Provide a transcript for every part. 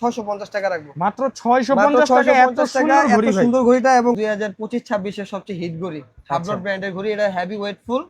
ছয়শো পঞ্চাশ টাকা রাখব। মাত্র ছয়শো মাত্র পঞ্চাশ টাকা এত সুন্দর ঘড়ি ভাই। সুন্দর ঘড়িটা এবং দুই হাজার পঁচিশ সবচেয়ে হিট ঘড়ি। হাবলট ব্র্যান্ডের ঘড়ি এটা হেভি ওয়েটফুল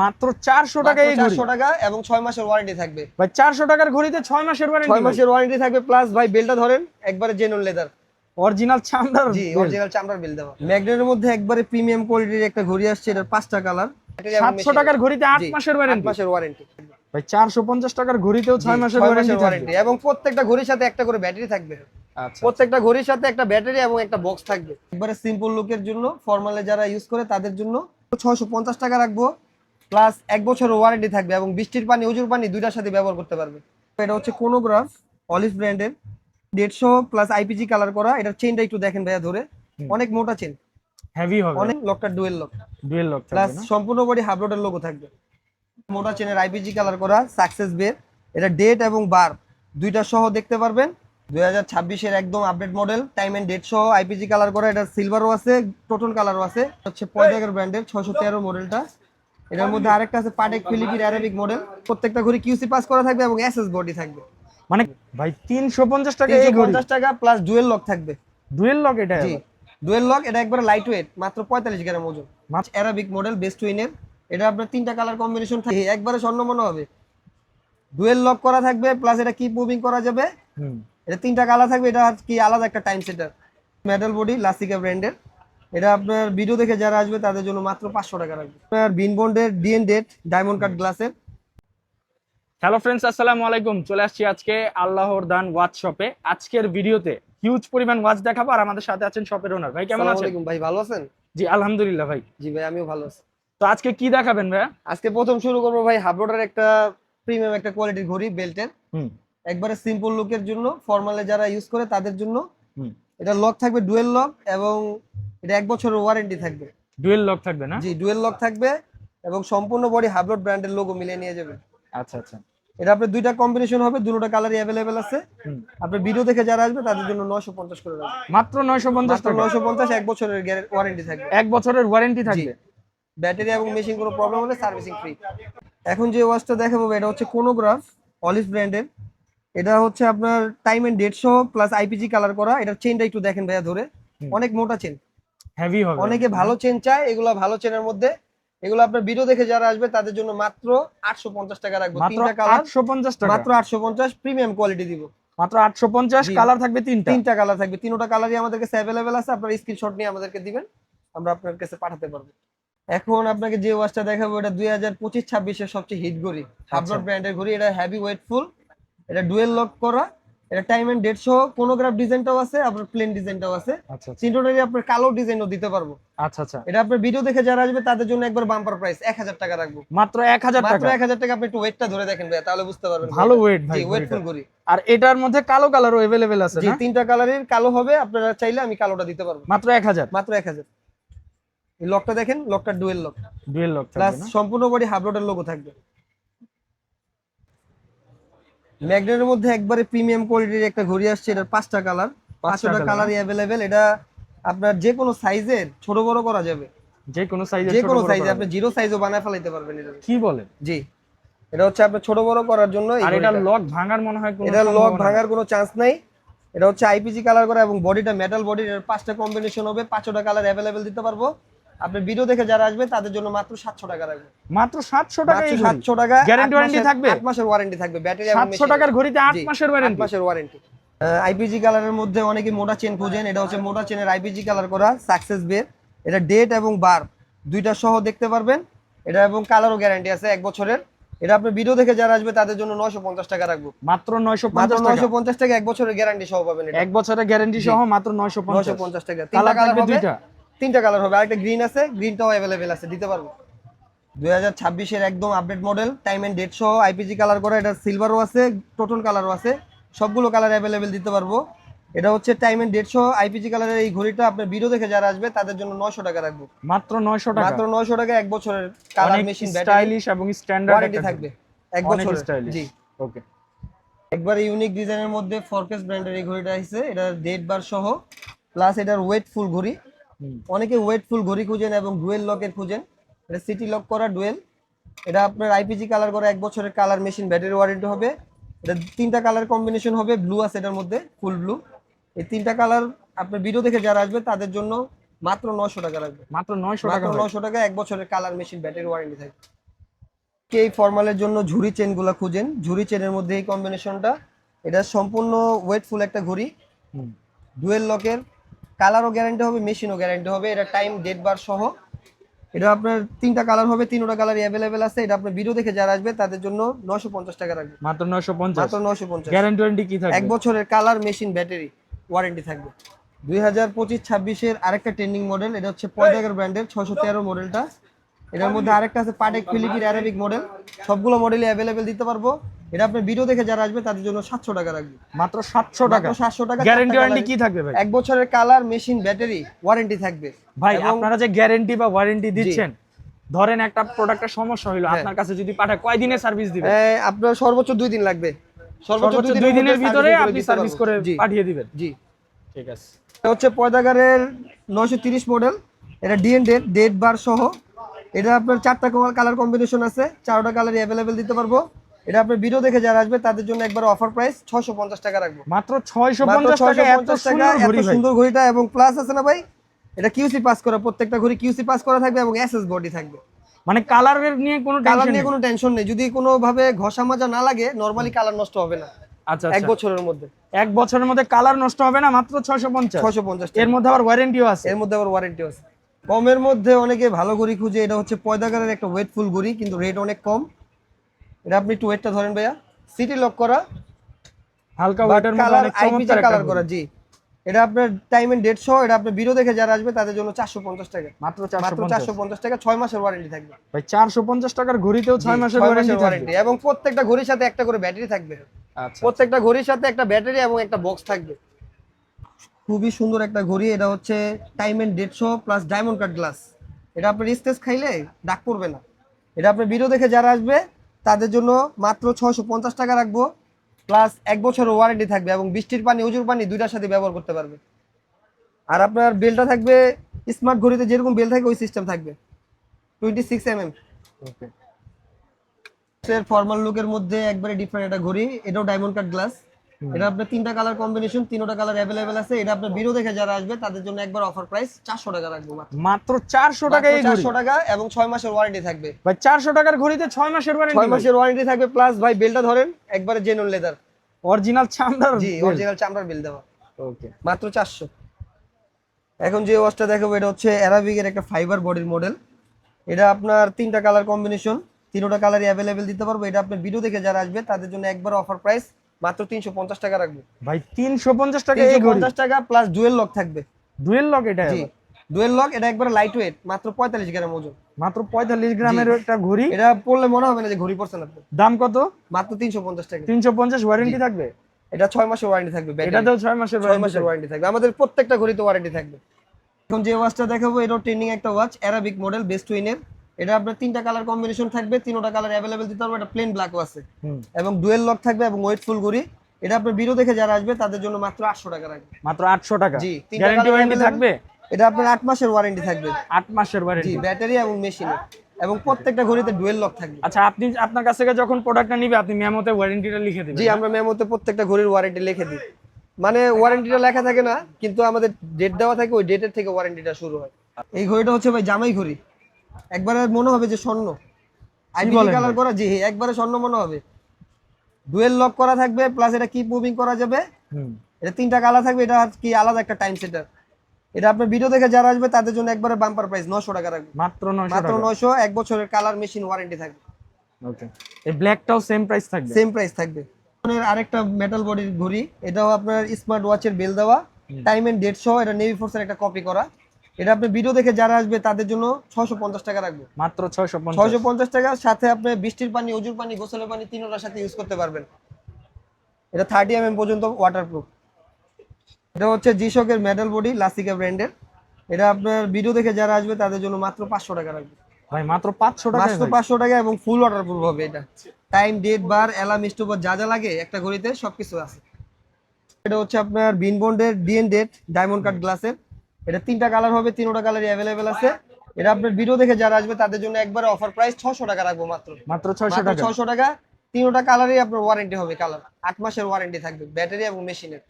মাত্র চারশো টাকা এই ঘড়ি। চারশো টাকা এবং ছয় মাসের ওয়ারেন্টি থাকবে। ভাই চারশো টাকার ঘড়িতে মাসের মাসের ওয়ারেন্টি থাকবে প্লাস ভাই বেলটা ধরেন একবারে জেনুইন লেদার অরিজিনাল চামড়ার জি অরিজিনাল চামড়ার বেল দেওয়া। ম্যাগনেটের মধ্যে একবারে প্রিমিয়াম কোয়ালিটির একটা ঘড়ি আসছে এটার পাঁচটা কালার সাতশো টাকার ঘড়িতে আট মাসের ওয়ারেন্টি মাসের ওয়ারেন্টি ভাই চারশো পঞ্চাশ টাকার ঘড়িতেও ছয় মাসের ওয়ারেন্টি এবং প্রত্যেকটা ঘড়ির সাথে একটা করে ব্যাটারি থাকবে। আচ্ছা। প্রত্যেকটা ঘড়ির সাথে একটা ব্যাটারি এবং একটা বক্স থাকবে। একবারে সিম্পল লুকের জন্য ফর্মালে যারা ইউজ করে তাদের জন্য ছয়শো পঞ্চাশ টাকা রাখব প্লাস এক বছরের ওয়ারেন্টি থাকবে এবং বৃষ্টির পানি উজুর পানি দুইটার সাথে ব্যবহার করতে পারবে। এটা হচ্ছে কোনোগ্রাফ অলিভ ব্র্যান্ডের দেড়শো প্লাস আইপিজি কালার করা। এটার চেনটা একটু দেখেন ভাইয়া ধরে। অনেক মোটা চেন হেভি হবে। অনেক লকটা dual lock dual lock plus সম্পূর্ণ বডি হাবলোডের লোগো থাকবে। মোটা চেনের আইপিজি কালার করা সাকসেস বের এটা ডেট এবং বার দুইটা সহ দেখতে পারবেন। দুই হাজার ছাব্বিশের একদম update model time and date সহ আইপিজি কালার করা এটা সিলভারও আছে টোটাল কালারও আছে। হচ্ছে পয়দাগের ব্র্যান্ডের ছয়শো তেরো মডেলটা এটার মধ্যে আরেকটা আছে পাটেক ফিলিপির অ্যারাবিক মডেল প্রত্যেকটা ঘড়ি কিউসি পাস করা থাকবে এবং এসএস বডি থাকবে। মানে ভাই তিনশো পঞ্চাশ টাকা পঞ্চাশ টাকা প্লাস ডুয়েল লক থাকবে। ডুয়েল লক এটা? ডুয়েল লক এটা একবার লাইট ওয়েট মাত্র পঁয়তাল্লিশ গ্রাম ওজন। মাত্র- অ্যারাবিক মডেল বেস্ট উইনের এটা আপনার তিনটা কালার কম্বিনেশন থাকে একবারে স্বর্ণ মনে হবে। ডুয়েল লক করা থাকবে প্লাস এটা কিপ মুভিং করা যাবে। এটা তিনটা কালার থাকবে এটা কি আলাদা একটা টাইম সেটার মেটাল বডি লাসিকা ব্র্যান্ডের এটা আপনার ভিডিও দেখে যারা আসবে তাদের জন্য মাত্র পাঁচশো টাকা রাখবে। আপনার বিন বন্ডের ডিএন ডেট ডায়মন্ড কাট গ্লাসের হ্যালো ফ্রেন্ডস আসসালামু আলাইকুম। চলে আসছি আজকে আল্লাহর দান ওয়াচ শপে আজকের ভিডিওতে হিউজ পরিমাণ ওয়াচ দেখাবো আর আমাদের সাথে আছেন শপের ওনার ভাই কেমন আছেন? ভাই ভালো আছেন? জি আলহামদুলিল্লাহ ভাই। জি ভাই আমিও ভালো আছি। তো আজকে কি দেখাবেন ভাইয়া? আজকে প্রথম শুরু করব ভাই হাবলোডার একটা প্রিমিয়াম একটা কোয়ালিটির ঘড়ি বেল্টের একবারে সিম্পল লুকের জন্য ফর্মালে যারা ইউজ করে তাদের জন্য। এটা লক থাকবে ডুয়েল লক এবং এটা এক বছরের ওয়ারেন্টি থাকবে। ডুয়েল লক থাকবে না? জি ডুয়েল লক থাকবে এবং সম্পূর্ণ বডি হাবলট ব্র্যান্ডের লোগো মিলিয়ে নিয়ে যাবে। আচ্ছা আচ্ছা। এটা আপনার দুইটা কম্বিনেশন হবে দুটোটা কালারই অ্যাভেলেবেল আছে। হুম। আপনার ভিডিও দেখে যারা আসবে তাদের জন্য নশো পঞ্চাশ করে রাখবে। মাত্র নয়শো পঞ্চাশ মাত্র টাকা? নশো পঞ্চাশ এক বছরের ওয়ারেন্টি থাকবে। এক বছরের ওয়ারেন্টি থাকবে? ব্যাটারি এবং মেশিন কোনো প্রবলেম হলে সার্ভিসিং ফ্রি এখন যে ওয়াচটা দেখাবো এটা হচ্ছে কোনোগ্রাফ অলিভ ব্র্যান্ডের এটা হচ্ছে আপনার টাইম এন্ড ডেট সহ প্লাস আইপিজি কালার করা। এটার চেনটা একটু দেখেন ভাইয়া ধরে। অনেক মোটা চেন হেভি হবে। অনেকে ভালো চেন চায় এগুলো ভালো চেনের মধ্যে। এগুলো আপনার ভিডিও দেখে যারা আসবে তাদের জন্য মাত্র আটশো পঞ্চাশ টাকা রাখব। তিনটা কালার আটশো পঞ্চাশ টাকা। মাত্র আটশো পঞ্চাশ প্রিমিয়াম কোয়ালিটি দিব। মাত্র আটশো পঞ্চাশ জি। কালার থাকবে তিনটা। তিনটা কালার থাকবে। তিনটা কালারই আমাদের কাছে অ্যাভেলেবেল আছে। আপনার স্ক্রিনশট নিয়ে আমাদেরকে দিবেন। আমরা আপনার কাছে পাঠাতে পারব। এখন আপনাকে যে ওয়াচটা দেখাবো এটা দুই হাজার পঁচিশ ছাব্বিশের সবচেয়ে হিট ঘড়ি। হাবলট ব্র্যান্ডের ঘড়ি এটা হেভি ওয়েটফুল এটা ডুয়েল লক করা। এটা টাইম এন্ড ডেট সহ কোনোগ্রাফ ডিজাইনটাও আছে আপনার প্লেন ডিজাইনটাও আছে। আচ্ছা আচ্ছা। আপনার কালো ডিজাইনও দিতে পারব। আচ্ছা আচ্ছা। এটা আপনার ভিডিও দেখে যারা আসবে তাদের জন্য একবার বাম্পার প্রাইস এক হাজার টাকা রাখব। মাত্র এক হাজার মাত্র টাকা? এক হাজার টাকা আপনি একটু ওয়েটটা ধরে দেখেন ভাই তাহলে বুঝতে পারবেন ভালো ওয়েট ভাই জি ঘড়িটার। ওয়েটফুল ঘড়ি। আর এটার মধ্যে কালো কালারও এভেলেবেল আছে জি না? তিনটা কালারের কালো হবে আপনারা চাইলে আমি কালোটা দিতে পারব। মাত্র এক হাজার? মাত্র এক হাজার। এই লকটা দেখেন লকটা dual lock dual lock plus সম্পূর্ণ বডি হাফ হাবলোডের লোগো থাকবে। ম্যাগনেটের মধ্যে একবারে প্রিমিয়াম কোয়ালিটির একটা ঘড়ি আসছে এটার পাঁচটা কালার পাঁচটা কালারই অ্যাভেলেবেল এটা আপনার যে কোনো সাইজের ছোট বড় করা যাবে। যে কোনো সাইজের যে কোনো সাইজে আপনি জিরো সাইজও বানায় ফেলাইতে পারবেন এটা। কি বলেন? জি। এটা হচ্ছে আপনার ছোট বড় করার জন্য আর এটা লক ভাঙার মনে হয় কোনো এটা লক। ভাঙার কোনো চান্স নাই। এটা হচ্ছে আইপিজি কালার করা এবং বডিটা মেটাল বডির পাঁচটা কম্বিনেশন হবে। পাঁচটা কালার অ্যাভেলেবেল দিতে পারব। আপনি ভিডিও দেখে যারা আসবে তাদের জন্য মাত্র সাতশো টাকা রাখবে। মাত্র সাতশো টাকা মাত্র সাতশো টাকা Guarantee আট warranty মাসের- থাকবে? আট মাসের ওয়ারেন্টি থাকবে। ব্যাটারি এবং সাতশো machine- টাকার ঘড়িতে আট জি, মাসের আট ওয়ারেন্টি মাসের ওয়ারেন্টি আইপিজি কালারের মধ্যে অনেকে মোটা চেন খোঁজেন। এটা হচ্ছে মোটা চেনের আইপিজি কালার করা সাকসেস বের এটা ডেট এবং বার দুইটা সহ দেখতে পারবেন। এটা এবং কালারও গ্যারান্টি আছে এক বছরের। এটা আপনি ভিডিও দেখে যারা আসবে তাদের জন্য নয়শো পঞ্চাশ টাকা রাখব। মাত্র নয়শো মাত্র পঞ্চাশ টাকা। নয়শো পঞ্চাশ টাকা এক বছরের গ্যারান্টি সহ পাবেন এটা। এক বছরের গ্যারান্টি সহ মাত্র নয়শো নয়শো পঞ্চাশ পঞ্চাশ টাকা। তিনটা কালার হবে। দুইটা। তিনটা কালার হবে আরেকটা গ্রিন আছে গ্রিনটাও অ্যাভেলেবেল আছে দিতে পারব। দুই হাজার ছাব্বিশের একদম update model time and date সহ আইপিজি কালার করা এটা সিলভারও আছে টোটাল কালারও আছে সবগুলো কালার অ্যাভেলেবেল দিতে পারব। এটা হচ্ছে টাইম এন্ড ডেট সহ আইপিজি কালারের এই ঘড়িটা আপনার ভিডিও দেখে যারা আসবে তাদের জন্য নয়শো টাকা রাখব। মাত্র নয়শো টাকা? মাত্র নয়শো টাকা এক বছরের কালার মেশিন ব্যাটারি স্টাইলিশ এবং স্ট্যান্ডার্ড ওয়ারেন্টি থাকবে এক বছর স্টাইলিশ জি। ওকে একবারে ইউনিক ডিজাইনের মধ্যে ফরকেস ব্র্যান্ডের এই ঘড়িটা আসছে এটা ডেট বার সহ প্লাস এটার ওয়েট ফুল ঘড়ি। অনেকে ওয়েট ফুল ঘড়ি খুঁজেন এবং ডুয়েল লকের খুঁজেন। এটা সিটি লক করা ডুয়েল এটা আপনার আইপিজি কালার করা এক বছরের কালার মেশিন ব্যাটারি ওয়ারেন্টি হবে। এটা তিনটা কালার কম্বিনেশন হবে ব্লু আছে এটার মধ্যে ফুল ব্লু এই তিনটা কালার আপনার ভিডিও দেখে যারা আসবে তাদের জন্য মাত্র নশো টাকা লাগবে। মাত্র নয়শো টাকা। নশো টাকা এক বছরের কালার মেশিন ব্যাটারি ওয়ারেন্টি থাকে কে এই ফর্মালের জন্য ঝুরি চেনগুলা খুঁজেন? ঝুরি চেনের মধ্যে এই কম্বিনেশনটা এটা সম্পূর্ণ ওয়েটফুল একটা ঘড়ি। হুম। ডুয়েল লকের কালারও গ্যারান্টি হবে মেশিনও গ্যারান্টি হবে। এটা টাইম ডেট বার সহ। এটা আপনার তিনটা কালার হবে তিনটা কালার অ্যাভেলেবেল আছে। এটা আপনার ভিডিও দেখে যারা আসবে তাদের জন্য নশো পঞ্চাশ টাকা রাখবে। মাত্র নয়শো পঞ্চাশ? মাত্র নশো পঞ্চাশ। গ্যারান্টি ওয়ারেন্টি কি এক বছরের কালার মেশিন ব্যাটারি ওয়ারেন্টি থাকবে। দুই হাজার পঁচিশ ছাব্বিশের আরেকটা ট্রেন্ডিং মডেল এটা হচ্ছে পয়দাগর ব্র্যান্ডের ছশো তেরো মডেলটা এটার মধ্যে আরেকটা আছে পাটেক ফিলিপির অ্যারাবিক মডেল সবগুলো মডেলই অ্যাভেলেবেল দিতে পারব। এটা আপনি ভিডিও দেখে যারা আসবে তাদের জন্য সাতশো টাকা রাখবে। মাত্র সাতশো টাকা। সাতশো টাকা গ্যারান্টি ওয়ারেন্টি কি থাকবে ভাই? এক বছরের কালার মেশিন ব্যাটারি ওয়ারেন্টি থাকবে। ভাই আপনারা যে গ্যারান্টি বা ওয়ারেন্টি দিচ্ছেন ধরেন একটা প্রোডাক্টের সমস্যা হইল হ্যাঁ। আপনার কাছে যদি পাঠায় কয় দিনের সার্ভিস দিবেন আপনার সর্বোচ্চ দুই দিন লাগবে। সর্বোচ্চ দুই দিনের ভিতরে আপনি সার্ভিস করে পাঠিয়ে দিবেন। জি। ঠিক আছে। এটা হচ্ছে পয়দাগারের নয়শো তিরিশ মডেল এটা ডিএন ডেট ডেট বার সহ। এটা আপনার চারটা কালার কম্বিনেশন আছে চারটা কালার অ্যাভেলেবেল দিতে পারব। এটা আপনার ভিডিও দেখে যারা আসবে তাদের জন্য একবার অফার প্রাইস ছশো পঞ্চাশ টাকা রাখব। মাত্র ছয়শো মাত্র পঞ্চাশ টাকা এত 650 টাকা সুন্দর এত সুন্দর ঘড়িটা এবং প্লাস আছে না ভাই? এটা কিউসি পাস করা প্রত্যেকটা ঘড়ি কিউসি পাস করা থাকবে এবং এসএস বডি থাকবে। মানে কালারের নিয়ে কোনো কালার নিয়ে কোনো টেনশন নেই। যদি কোনো ভাবে ঘষা মাজা না লাগে নরমালি কালার নষ্ট হবে না। আচ্ছা এক আচ্ছা। বছরের মধ্যে। এক বছরের মধ্যে কালার নষ্ট হবে না মাত্র ছয়শো পঞ্চাশ। ছয়শো পঞ্চাশ এর মধ্যে আবার ওয়ারেন্টিও আছে। এর মধ্যে আবার ওয়ারেন্টি আছে। কমের মধ্যে অনেকে ভালো ঘড়ি খুঁজে এটা হচ্ছে পয়দাগারের একটা ওয়েটফুল ঘড়ি কিন্তু রেট অনেক কম। এটা আপনি একটু ওয়েটটা ধরেন ভাইয়া। সিটি লক করা। হালকা ওয়েটের মধ্যে অনেক চমৎকার কালার করা জি। এটা আপনার টাইম এন্ড ডেট সহ এটা আপনার ভিডিও দেখে যারা আসবে তাদের জন্য চারশো পঞ্চাশ টাকা। মাত্র চারশো মাত্র পঞ্চাশ। চারশো পঞ্চাশ টাকা ছয় মাসের ওয়ারেন্টি থাকবে। ভাই চারশো পঞ্চাশ টাকার ঘড়িতেও ছয় মাসের ওয়ারেন্টি ওয়ারেন্টি এবং প্রত্যেকটা ঘড়ির সাথে একটা করে ব্যাটারি থাকবে। আচ্ছা প্রত্যেকটা ঘড়ির সাথে একটা ব্যাটারি এবং একটা বক্স থাকবে। খুবই সুন্দর একটা ঘড়ি। এটা হচ্ছে টাইম এন্ড ডেট সহ প্লাস ডায়মন্ড কাট গ্লাস এটা আপনার স্টেজ খাইলে ডাক পড়বে না। এটা আপনার ভিডিও দেখে যারা আসবে তাদের জন্য মাত্র ছশো পঞ্চাশ টাকা রাখব। প্লাস এক বছরের ওয়ারেন্টি থাকবে এবং বৃষ্টির পানি উজুর পানি দুইটার সাথে ব্যবহার করতে পারবে। আর আপনার বেলটা থাকবে স্মার্ট ঘড়িতে যেরকম বেল থাকে ওই সিস্টেম থাকবে। Twenty six M M okay formal লুকের মধ্যে একবারে ডিফারেন্ট একটা ঘড়ি। এটাও ডায়মন্ড কাট গ্লাস এটা আপনার তিনটা কালার কম্বিনেশন তিনটা কালার অ্যাভেলেবেল আছে। এটা আপনার ভিডিও দেখে যারা আসবে তাদের জন্য একবার অফার প্রাইস চারশো টাকা রাখব মাত্র। মাত্র চারশো টাকা এই ঘড়ি। চারশো টাকা এবং ছয় মাসের ওয়ারেন্টি থাকবে। ভাই চারশো টাকার ঘড়িতে ছয় মাসের ছয় ওয়ারেন্টি মাসের ওয়ারেন্টি থাকবে প্লাস ভাই বেলটা ধরেন একবারে জেনুইন লেদার অরিজিনাল চামড়ার জি অরিজিনাল চামড়ার বেল দেওয়া। ওকে মাত্র চারশো। এখন যে ওয়াচটা দেখাবো এটা হচ্ছে অ্যারাবিকের একটা ফাইবার বডির মডেল এটা আপনার তিনটা কালার কম্বিনেশন তিনটা কালারই অ্যাভেলেবেল দিতে পারব। এটা আপনার ভিডিও দেখে যারা আসবে তাদের জন্য একবার অফার প্রাইস মাত্র তিনশো পঞ্চাশ টাকা রাখব। ভাই তিনশো পঞ্চাশ টাকা এই তিনশো ঘড়ি পঞ্চাশ টাকা প্লাস ডুয়েল লক থাকবে। ডুয়েল লক এটা জি। ডুয়েল লক এটা একবার লাইট ওয়েট মাত্র পঁয়তাল্লিশ গ্রাম ওজন। মাত্র পঁয়তাল্লিশ গ্রামের একটা ঘড়ি। এটা পড়লে মনে হবে না যে ঘড়ি পড়ছেন আপনি দাম কত? মাত্র তিনশো পঞ্চাশ টাকা। তিনশো পঞ্চাশ ওয়ারেন্টি থাকবে? এটা ছয় মাসের ওয়ারেন্টি থাকবে battery। এটাতেও ছয় মাসের ছয় ওয়ারেন্টি মাসের ওয়ারেন্টি থাকবে। আমাদের প্রত্যেকটা ঘড়িতে ওয়ারেন্টি থাকবে। এখন যে ওয়াচটা দেখাবো এটাও ট্রেন্ডিং একটা ওয়াচ অ্যারাবিক মডেল বেস্ট উইনের এটা আপনার তিনটা কালার কম্বিনেশন থাকবে তিনটা কালার অ্যাভেলেবেল দিতে পারব এটা প্লেন ব্ল্যাকও আছে। এবং ডুয়েল লক থাকবে এবং ওয়েটফুল ঘড়ি। এটা আপনার ভিডিও দেখে যারা আসবে তাদের জন্য মাত্র আটশো টাকা রাখবে। মাত্র আটশো টাকা? জি, গ্যারান্টি ওয়ারেন্টি থাকবে? এটা আপনার আট মাসের ওয়ারেন্টি থাকবে। আট মাসের জি ওয়ারেন্টি ব্যাটারি এবং মেশিনে এবং প্রত্যেকটা ঘড়িতে ডুয়েল লক থাকবে। আচ্ছা আপনি আপনার কাছ থেকে যখন প্রোডাক্টটা নিবে আপনি মেমোতে ওয়ারেন্টিটা লিখে দিবেন জি আমরা মেমোতে প্রত্যেকটা ঘড়ির ওয়ারেন্টি লিখে দিই। মানে ওয়ারেন্টিটা লেখা থাকে না কিন্তু আমাদের ডেট দেওয়া থাকে ওই ডেটের থেকে ওয়ারেন্টিটা শুরু হয়। এই ঘড়িটা হচ্ছে ভাই জামাই ঘড়ি। একবারে মনে হবে যে স্বর্ণ। আইডি কালার করা জি একবারে স্বর্ণ মনে হবে। ডুয়েল লক করা থাকবে প্লাস এটা কিপ মুভিং করা যাবে। এটা তিনটা কালার থাকবে এটা কি আলাদা একটা টাইম সেটার এটা আপনার ভিডিও দেখে যারা আসবে তাদের জন্য একবারে বাম্পার প্রাইস নশো টাকা রাখবে মাত্র নয়শো মাত্র টাকা। নয়শো এক বছরের কালার মেশিন ওয়ারেন্টি থাকবে। ওকে এই ব্ল্যাকটাও সেম প্রাইস থাকবে? সেম প্রাইস থাকবে। ফোনের আরেকটা মেটাল বডির ঘড়ি এটাও আপনার স্মার্ট ওয়াচের বেল দেওয়া। টাইম এন্ড ডেট সহ এটা নেভি ফোর্সের একটা কপি করা। এটা আপনি ভিডিও দেখে যারা আসবে তাদের জন্য ছশো পঞ্চাশ টাকা রাখবে। মাত্র ছয়শো ছয়শো পঞ্চাশ টাকার সাথে আপনি বৃষ্টির পানি অজুর পানি গোসলের পানি তিনটার সাথে ইউজ করতে পারবেন। এটা থার্টি এম পর্যন্ত ওয়াটারপ্রুফ এটা হচ্ছে জিশকের মেটাল বডি লাসিকা ব্র্যান্ডের এটা আপনার ভিডিও দেখে যারা আসবে তাদের জন্য মাত্র পাঁচশো টাকা রাখবে। ভাই মাত্র পাঁচশো টাকা মাত্র পাঁচশো টাকা এবং ফুল ওয়াটারপ্রুফ হবে এটা। টাইম ডেট বার অ্যালার্ম স্টপার যা যা লাগে একটা ঘড়িতে সবকিছু আছে। এটা হচ্ছে আপনার বিন বন্ডের ডিএন ডেট ডায়মন্ড কাট গ্লাসের এটা তিনটা কালার হবে তিনটা কালারই অ্যাভেলেবেল আছে। এটা আপনার ভিডিও দেখে যারা আসবে তাদের জন্য একবারে অফার প্রাইস ছশো টাকা রাখব মাত্র। মাত্র ছয়শো মাত্র টাকা। ছশো টাকা। তিনোটা কালারই আপনার ওয়ারেন্টি হবে কালার আট মাসের ওয়ারেন্টি থাকবে ব্যাটারি এবং মেশিনের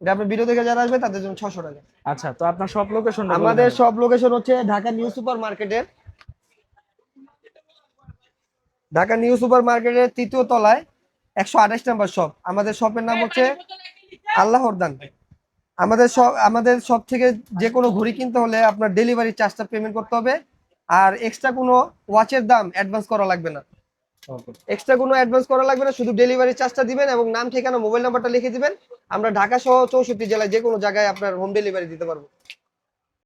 এটা আপনার ভিডিও থেকে যারা আসবে তাদের জন্য ছশো টাকা। আচ্ছা তো আপনার সব লোকেশন আমাদের সব লোকেশন হচ্ছে ঢাকা নিউ সুপার মার্কেটের। ঢাকা নিউ সুপার মার্কেটের তৃতীয় তলায় একশো আঠাশ নাম্বার শপ আমাদের শপের নাম হচ্ছে আল্লাহর দান। আমাদের সব আমাদের সব থেকে যে কোনো ঘড়ি কিনতে হলে আপনার ডেলিভারি চার্জটা পেমেন্ট করতে হবে। আর এক্সট্রা কোনো ওয়াচের দাম অ্যাডভান্স করা লাগবে না। এক্সট্রা কোনো অ্যাডভান্স করা লাগবে না, শুধু ডেলিভারি চার্জটা দিবেন এবং নাম, ঠিকানা মোবাইল নাম্বারটা লিখে দিবেন। আমরা ঢাকা সহ চৌষট্টি জেলায় যে কোনো জায়গায় আপনার হোম ডেলিভারি দিতে পারব।